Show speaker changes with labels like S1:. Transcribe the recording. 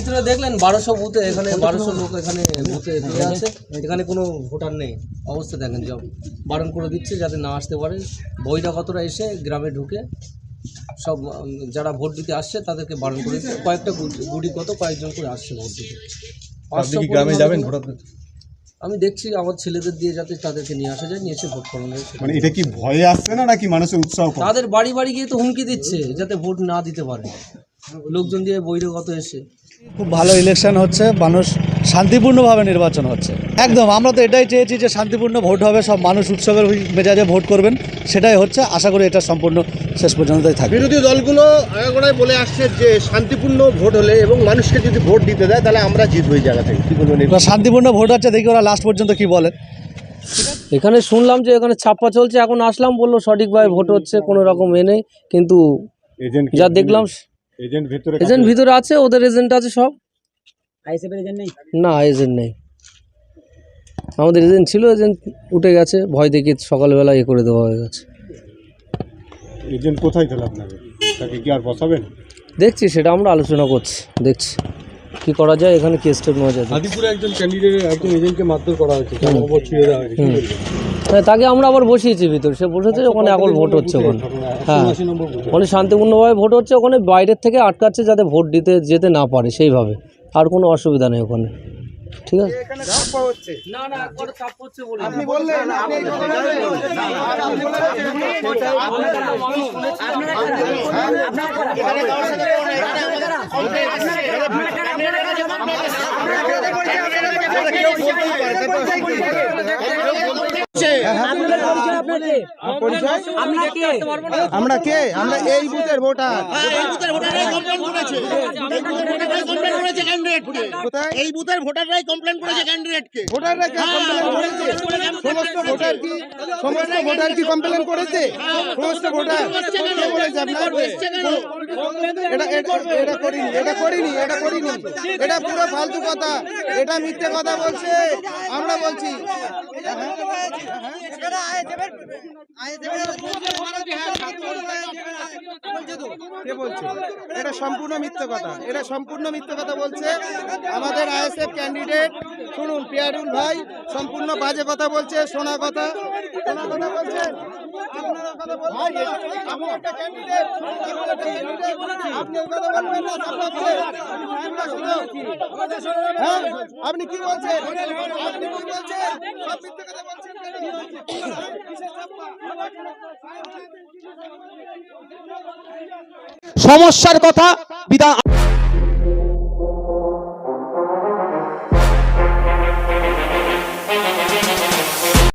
S1: দেখলেন বারোশো বুথে এখানে বারোশো লোক এখানে বুথে দিয়ে আছে। এখানে কোনো ভোটার নেই। অবস্থা দেখেন সব বারণ করে দিচ্ছে যাতে না আসতে পারে। বহিরাগতরা এসে গ্রামে ঢুকে সব যারা ভোট দিতে আসছে তাদেরকে বারণ করে দিচ্ছে। কয়েকটা গুটি- কত কয়েকজন করে আসছে ভোট দিতে।
S2: কি গ্রামে যাবেন ভোটারদের?
S1: আমি দেখছি আমার ছেলেদের দিয়ে যাতে তাদেরকে নিয়ে আসা যায় নিয়ে এসে ভোট করানো।
S2: মানে এটা কি ভয়ে আসছে না নাকি মানুষের উৎসাহ
S1: তাদের বাড়ি বাড়ি গিয়ে তো হুমকি দিচ্ছে যাতে ভোট না দিতে পারে। লোকজন দিয়ে বহিরাগত এসে।
S3: খুব ভালো ইলেকশন হচ্ছে মানুষ শান্তিপূর্ণভাবে নির্বাচন হচ্ছে। একদম আমরা তো এটাই চেয়েছি যে শান্তিপূর্ণ ভোট হবে সব মানুষ উৎসবের মেজাজে ভোট করবেন সেটাই হচ্ছে। আশা করি এটা সম্পূর্ণ শেষ পর্যন্তই থাকবে।
S4: বিরোধী দলগুলো আগাগোড়ায় বলে আসছে যে শান্তিপূর্ণ ভোট হলে এবং মানুষকে যদি ভোট দিতে দেয় তাহলে আমরা জিতবো এই জায়গা থেকে। কি বলবেন
S3: শান্তিপূর্ণ ভোট হচ্ছে দেখি ওরা লাস্ট পর্যন্ত কি বলে।
S1: এখানে শুনলাম যে এখানে ছাপ্পা চলছে এখন আসলাম বলল সঠিকভাবে ভোট হচ্ছে কোনো রকম এ নেই কিন্তু
S2: এজেন্ট
S1: যা দেখলাম
S2: এজেন্ট ভিতরে
S1: এজেন্ট ভিতরে আছে ওদের এজেন্ট আছে সব। আইএসএফের এজেন্ট নেই? না এজেন্ট নেই। আমাদের এজেন্ট ছিল এজেন্ট উঠে গেছে ভয় দেখি সকালবেলা এ করে দেওয়া হয়ে গেছে।
S2: এজেন্ট কোথায় তাহলে আপনাকে তাকে কি আর বসাবেন?
S1: দেখছি সেটা আমরা আলোচনা করছি দেখছি। কি করা যায় এখানে কি স্টেপ নেওয়া যায়
S2: আদিপুরে একজন ক্যান্ডিডেট একজন এজেন্টকে মারধর করা হয়েছে তার দেওয়া হয়েছে
S1: হ্যাঁ, তাকে আমরা আবার বসিয়েছি ভিতরে সে বসেছে ওখানে এখন ভোট হচ্ছে ওখানে হ্যাঁ ওখানে শান্তিপূর্ণভাবে ভোট হচ্ছে ওখানে বাইরের থেকে আটকাচ্ছে যাতে ভোট দিতে যেতে না পারে সেইভাবে আর কোনো অসুবিধা নেই ওখানে ঠিক আছে না না চাপ হচ্ছে বলে
S4: আপনি বললেন আমরা কে আমরা এই বুথের ভোটার
S5: এই বুথের ভোটাররাই কমপ্লেন করেছে ক্যান্ডিডেটকে
S4: ভোটাররা কে কমপ্লেন করেছে সমস্ত ভোটার কি সমস্ত ভোটার কি কমপ্লেন করেছে সমস্ত ভোটার কে বলেছে আপনার এটা এটা এটা করিনি এটা করিনি এটা করিনি এটা পুরো ফালতু কথা এটা মিথ্যে কথা বলছে আমরা বলছি आए थे आए थे কে বলছে? এটা সম্পূর্ণ মিথ্যে কথা। এটা সম্পূর্ণ মিথ্যে কথা বলছে। আমাদের আইএসএফ ক্যান্ডিডেট শুনুন পিয়ারুল ভাই সম্পূর্ণ বাজে কথা বলছে শোনা কথা। বলছে। আপনি কি বলছেন? আপনি কি বলছেন? সব মিথ্যে কথা বলছেন কেন? কিসের ছাপ্পা?
S6: সমস্যার কথা বিধান